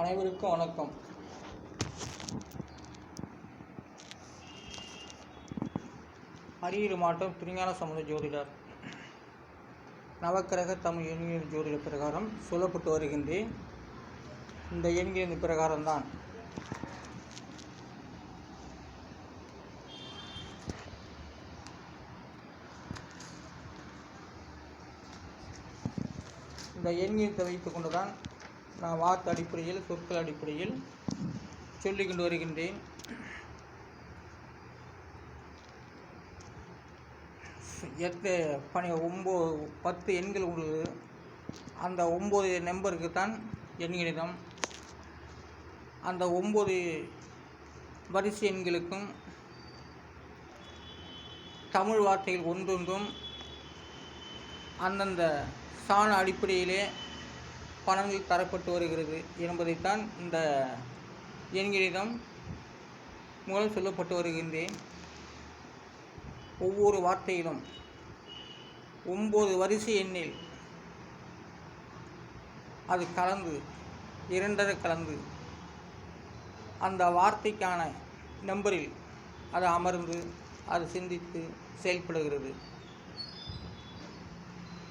அனைவருக்கும் வணக்கம். அரியர் மாவட்டம் திருஞான சமுத ஜோதிடர். நவக்கிரக தமிழ் எண்ணியல் ஜோதிட பிரகாரம் சொல்லப்பட்டு வருகின்றேன். இந்த எண்ணியல் பிரகாரம்தான் இந்த எண்ணியத்தை வைத்து கொண்டுதான் நான் வார்த்தை அடிப்படையில் சொற்கள் அடிப்படையில் சொல்லிக் கொண்டு வருகின்றேன். எட்டு பனி ஒம்பது பத்து எண்கள் உள்ளது அந்த ஒம்பது நம்பருக்கு தான் எண்களிடம் அந்த ஒம்பது வரிசை எண்களுக்கும் தமிழ் வார்த்தைகள் ஒன்றொன்றும் அந்தந்த சாண அடிப்படையிலே பணங்கள் தரப்பட்டு வருகிறது என்பதைத்தான் இந்த எண்களிடம் மூலம் சொல்லப்பட்டு வருகின்றேன். ஒவ்வொரு வார்த்தையிலும் ஒம்பது வரிசை எண்ணில் அது கலந்து இரண்டரை கலந்து அந்த வார்த்தைக்கான நம்பரில் அது அமர்ந்து அது சிந்தித்து செயல்படுகிறது.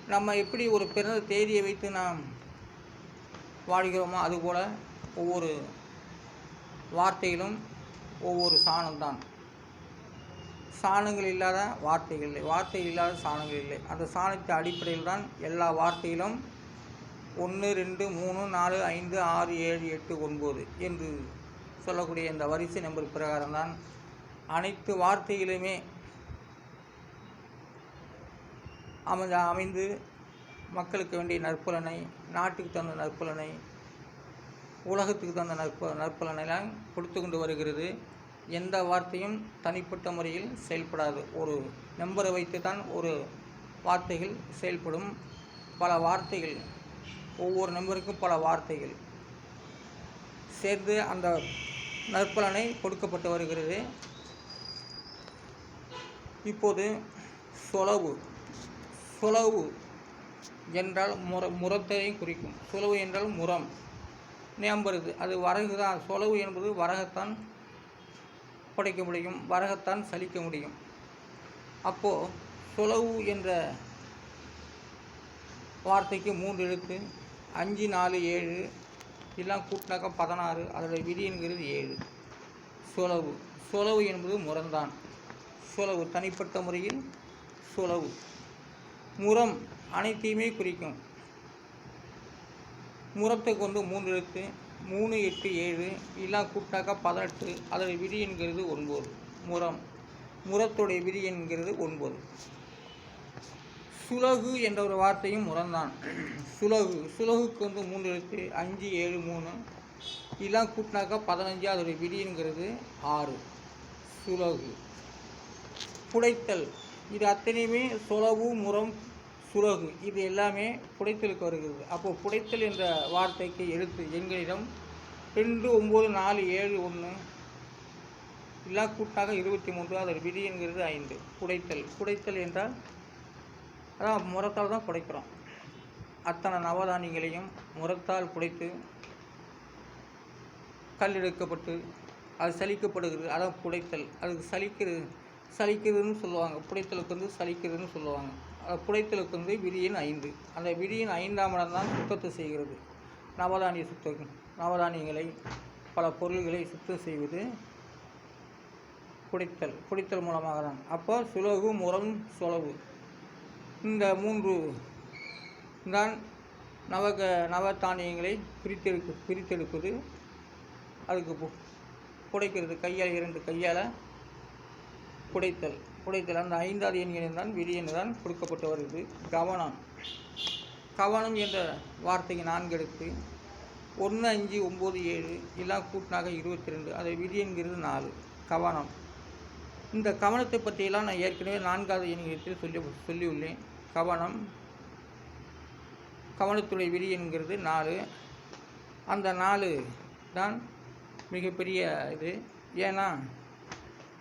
நம்ம எப்படி ஒரு பிறந்த தேதியை வைத்து நாம் வாழ்கிறோமோ அதுபோல் ஒவ்வொரு வார்த்தையிலும் ஒவ்வொரு சாணம்தான். சாணங்கள் இல்லாத வார்த்தைகள் இல்லை. வார்த்தை இல்லாத சாணங்கள் இல்லை. அந்த சாணத்தை அடிப்படையில் தான் எல்லா வார்த்தையிலும் ஒன்று ரெண்டு மூணு நாலு ஐந்து ஆறு ஏழு எட்டு ஒன்பது என்று சொல்லக்கூடிய இந்த வரிசை நம்பர் பிரகாரம் தான் அனைத்து வார்த்தைகளுமே அமைந்த அமைந்து மக்களுக்கு வேண்டிய நற்பலனை நாட்டுக்கு தகுந்த நற்பலனை உலகத்துக்கு தகுந்த நற்ப நற்பலனைலாம் கொடுத்து கொண்டு வருகிறது. எந்த வார்த்தையும் தனிப்பட்ட முறையில் செயல்படாது. ஒரு நம்பரை வைத்து தான் ஒரு வார்த்தைகள் செயல்படும். பல வார்த்தைகள் ஒவ்வொரு நம்பருக்கும் பல வார்த்தைகள் சேர்ந்து அந்த நற்பலனை கொடுக்கப்பட்டு வருகிறது. இப்போது சொலவு. சொலவு. என்றால் முர முரத்தையும் குறிக்கும். சுலவு என்றால் முரம். ஞாபகம் அது வரகு தான் சொலவு என்பது வரகத்தான் படைக்க முடியும். வரகத்தான் சலிக்க முடியும். அப்போது சுலவு என்ற வார்த்தைக்கு மூன்று எழுத்து. அஞ்சு நாலு ஏழு. எல்லாம் கூட்டினாக்கா பதினாறு. அதோடய விதி என்கிறது ஏழு. சுலவு. சுலவு என்பது முரம்தான். சுலவு. தனிப்பட்ட முறையில் சுலவு. முரம். அனைத்தையுமே குறிக்கும். முரத்தை கொண்டு மூன்று எழுத்து மூணு எட்டு ஏழு எல்லாம் கூட்டாக்கா பதினெட்டு அதோட விதி என்கிறது ஒன்பது. முரம் முரத்துடைய விதி என்கிறது ஒன்பது. சுலகு என்ற ஒரு வார்த்தையும் முறந்தான் சுலகு சுலகுக்கு வந்து மூன்று எழுத்து அஞ்சு ஏழு மூணு இதெல்லாம் கூட்டினாக்கா பதினஞ்சு அதோடைய விதிங்கிறது ஆறு. சுலகு. புடைத்தல். இது அத்தனையுமே சுலவு முரம் சுரகு இது எல்லாமே புடைத்தலுக்கு வருகிறது. அப்போது புடைத்தல் என்ற வார்த்தைக்கு எழுத்து எண்களிடம் ரெண்டு ஒம்பது நாலு ஏழு ஒன்று எல்லா கூட்டாக இருபத்தி மூன்று அதில் விதி என்கிறது ஐந்து. புடைத்தல். புடைத்தல் என்றால் அதான் முரத்தால் தான் புடைக்கிறோம். அத்தனை நவதானியங்களையும் முரத்தால் புடைத்து கல் எடுக்கப்பட்டு அது சலிக்கப்படுகிறது. அதான் புடைத்தல். அதுக்கு சலிக்கிறது சலிக்கிறதுன்னு சொல்லுவாங்க. புடைத்தலுக்கு வந்து சலிக்கிறதுன்னு சொல்லுவாங்க. புடைத்தலுக்கு வந்து விதியின் ஐந்து. அந்த விதியின் ஐந்தாம் இடம் தான் சுத்தத்தை செய்கிறது. நவதானிய சுத்தம் நவதானியங்களை பல பொருள்களை சுத்தம் செய்வது புடைத்தல். புடைத்தல் மூலமாக தான் அப்போ சுலகு முரம் சொலவு. இந்த மூன்று தான் நவக நவதானியங்களை பிரித்தெடுக்கு பிரித்தெடுப்பது. அதுக்கு புடைக்கிறது. கையால் இரண்டு கையால் புடைத்தல். புடைத்தல் அந்த ஐந்தாவது எண்களில் தான் விதியெண் தான் கொடுக்கப்பட்டு வருகிறது. கவனம். கவனம் என்ற வார்த்தைக்கு நான்கு எடுத்து ஒன்று அஞ்சு ஒம்பது ஏழு எல்லாம் கூட்டினாக இருபத்தி ரெண்டு அதை விதி என்கிறது நாலு. கவனம். இந்த கவனத்தை பற்றியெல்லாம் நான் ஏற்கனவே நான்காவது எண்ணிடத்தில் சொல்லி சொல்லியுள்ளேன். கவனம். கவனத்துடைய விதி என்கிறது நாலு. அந்த நாலு தான் மிகப்பெரிய இது. ஏன்னா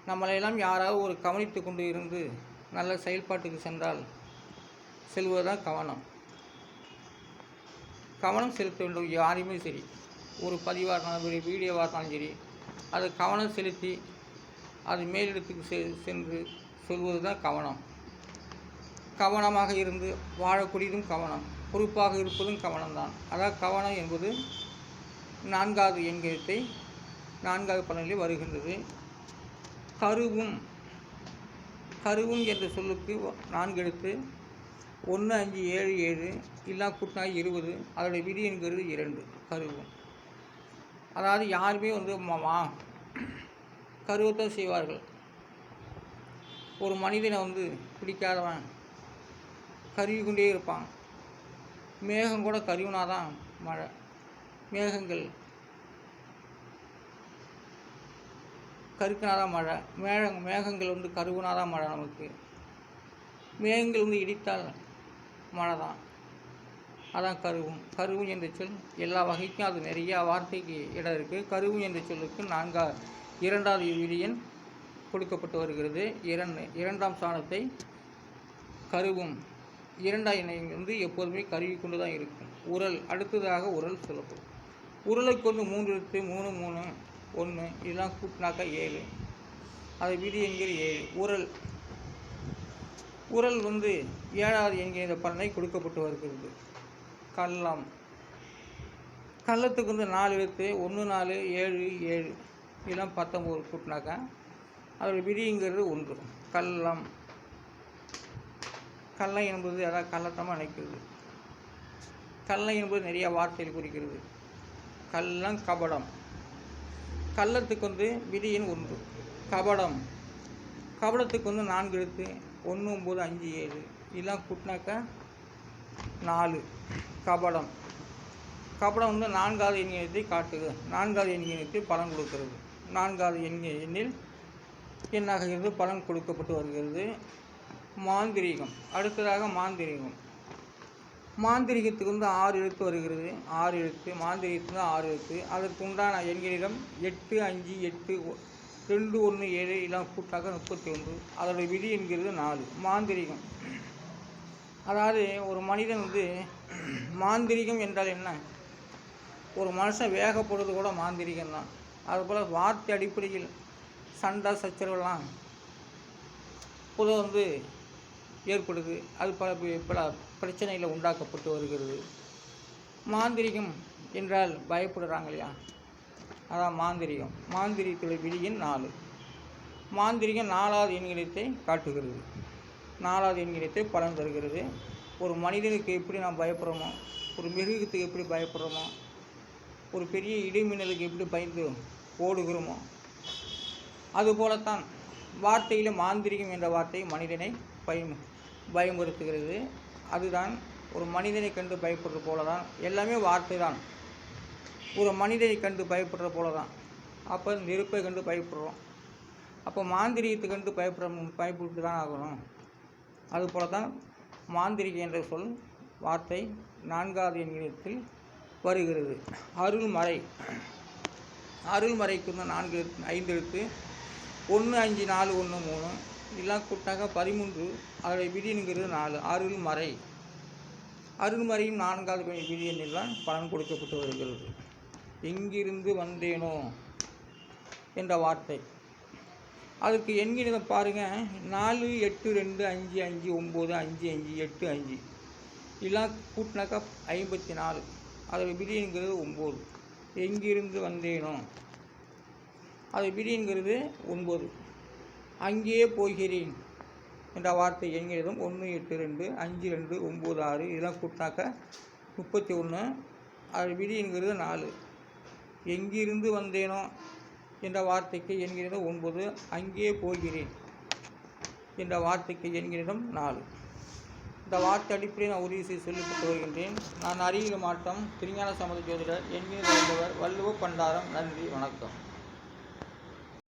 நம்மளையெல்லாம் யாராவது ஒரு கவனித்து கொண்டு இருந்து நல்ல செயல்பாட்டுக்கு சென்றால் செல்வதுதான் கவனம். கவனம் செலுத்த வேண்டும். யாரையுமே சரி ஒரு பதிவாக இருந்தாலும் சரி வீடியோவாக இருந்தாலும் சரி அதை கவனம் செலுத்தி அது மேலிடத்துக்கு செ சென்று சொல்வது தான் கவனம். கவனமாக இருந்து வாழக்கூடியதும் கவனம். பொறுப்பாக இருப்பதும் கவனம்தான். அதாவது கவனம் என்பது நான்காவது எண்கத்தை நான்காவது பலனிலே வருகின்றது. கருவும். கருவும் என்ற சொல்லுக்கு நான்கு எழுத்து. ஒன்று அஞ்சு ஏழு ஏழு இல்லா கூட்டினாய் இருபது அதோடைய விதி என்கிறது இரண்டு கருவும். அதாவது யாருமே வந்து மா கருவத்தான் செய்வார்கள். ஒரு மனிதனை வந்து பிடிக்காதவன் கருவி கொண்டே இருப்பான். மேகம் கூட கருவினாதான் மழை. மேகங்கள் கருக்கினாதான் மழை? மேகம் மேகங்கள் வந்து கருவினாதான் மழை நமக்கு? மேகங்கள் வந்து இடித்தால் மழை தான் அதான் கருவும் கருவும் என்ற சொல் எல்லா வகைக்கும் அது நிறையா வார்த்தைக்கு இடம் இருக்குது கருவும் என்ற சொல்லுக்கு நான்கா இரண்டாவது விதியன் கொடுக்கப்பட்டு வருகிறது. இரண்டு இரண்டாம் ஸ்தானத்தை கருவும் இரண்டாம் இணையம் வந்து எப்போதுமே கருவி கொண்டு தான் இருக்கும். உரல் அடுத்ததாக உரல் சொல்லப்படும். உரலை கொண்டு மூன்று மூணு மூணு. ஒன்று இதெல்லாம் கூட்டினாக்கா ஏழு. அது விதி என்கிற ஏழு. உரல். உரல் வந்து ஏழாவது என்கிற பலனை கொடுக்கப்பட்டு வருகிறது. கள்ளம். கள்ளத்துக்கு வந்து நாலு எழுத்து ஒன்று நாலு ஏழு ஏழு. இதெல்லாம் பத்தொம்போது கூட்டினாக்கா அதோட விதிங்கிறது ஒன்று. கள்ளம். கள்ளம் என்பது அதாவது கள்ளத்தமாக நினைக்கிறது. கள்ளம் என்பது நிறைய வார்த்தைகள் குறிக்கிறது. கள்ளம் கபடம். கள்ளத்துக்கு வந்து விதியின் ஒன்று. கபடம். கபடத்துக்கு வந்து நான்கு எழுத்து. ஒன்று ஒம்பது அஞ்சு ஏழு. இதெல்லாம் கூட்டினாக்கா நாலு. கபடம். கபடம் வந்து நான்காவது எண்ணியத்தை காட்டுது நான்காவது எண்ணியத்தை பலன் கொடுக்கிறது. நான்காவது எண்ணிய எண்ணில் எண்ணாக இருந்து பலன் கொடுக்கப்பட்டு வருகிறது. மாந்திரீகம். அடுத்ததாக மாந்திரீகம். மாந்திரீகத்துக்கு வந்து ஆறு எழுத்து வருகிறது. ஆறு எழுத்து மாந்திரீகத்துக்கு ஆறு எழுத்து. அதற்கு உண்டான எண்களிடம் எட்டு அஞ்சு எட்டு ரெண்டு ஒன்று ஏழு எல்லாம் கூட்டாக முப்பத்தி ஒன்று அதோடய விதி என்கிறது நாலு. மாந்திரீகம். அதாவது ஒரு மனிதன் வந்து மாந்திரிகம் என்றால் என்ன? ஒரு மனுஷன் வேகப்படுறது கூட மாந்திரிகம் தான். அதுபோல் வார்த்தை அடிப்படையில் சண்டை சச்சரவுலாம் பொதுவாக வந்து ஏற்படுது. அது பல பல பிரச்சனையில் உண்டாக்கப்பட்டு வருகிறது. மாந்திரிகம் என்றால் பயப்படுறாங்க இல்லையா அதான் மாந்திரிகம். மாந்திரியத்துடைய விதியின் நாலு. மாந்திரிகம் நாலாவது எண்ணிலத்தை காட்டுகிறது. நாலாவது எண்ணிலத்தை பலன் தருகிறது. ஒரு மனிதனுக்கு எப்படி நாம் பயப்படுறோமோ ஒரு மிருகத்துக்கு எப்படி பயப்படுறோமோ ஒரு பெரிய இடிமின்னலுக்கு எப்படி பயந்து ஓடுகிறோமோ அதுபோலத்தான் வார்த்தையில் மாந்திரிகம் என்ற வார்த்தை மனிதனை பயம் பயமுறுத்துகிறது. அதுதான் ஒரு மனிதனை கண்டு பயப்படுறது போல தான் எல்லாமே வார்த்தை தான் ஒரு மனிதனை கண்டு பயப்படுற போல தான் அப்போ நெருப்பை கண்டு பயப்படுறோம். அப்போ மாந்திரியத்தை கண்டு பயப்பட பயப்பட்டு தான் ஆகணும். அதுபோல தான் மாந்திரிகை என்ற சொல் வார்த்தை நான்காவது எண்ணிடத்தில் வருகிறது. அருள்மறை. அருள்மறைக்கு வந்து நான்கு ஐந்து எழுத்து. ஒன்று அஞ்சு நாலு ஒன்று மூணு. நிலா கூட்டாக பதிமூன்று அதோடைய விதிங்கிறது நாலு. அருள்மறை. அருள்மறையும் நான்காவது பணி- பலன் கொடுக்கப்பட்டு வருகிறது. எங்கிருந்து வந்தேனோ என்ற வார்த்தை. அதுக்கு எண்கிறத பாருங்கள் நாலு எட்டு ரெண்டு அஞ்சு அஞ்சு ஒம்பது அஞ்சு அஞ்சு எட்டு அஞ்சு. இதெல்லாம் கூட்டினாக்கா ஐம்பத்தி நாலு அதில் விதிங்கிறது ஒம்பது. எங்கிருந்து வந்தேனோ. அது விதிங்கிறது ஒன்பது அங்கேயே போகிறேன் என்ற வார்த்தை எண்கிறதும் ஒன்று எட்டு ரெண்டு அஞ்சு ரெண்டு ஒம்பது ஆறு இதெல்லாம் கூட்டினாக்க முப்பத்தி ஒன்று அது விதிங்கிறது நாலு. எங்கிருந்து வந்தேனோ என்ற வார்த்தைக்கு என்கிறது ஒன்பது அங்கே போகிறேன் என்ற வார்த்தைக்கு என்கிறதும் நாலு. இந்த வார்த்தை அடிப்படையில் நான் உறுதி செய்து சொல்லிவிட்டு வருகின்றேன். நான் அறிவியல் மாற்றம் திருஞான சமத ஜோதிடர் என்கிற வள்ளுவ பண்டாரம் நன்றி வணக்கம்.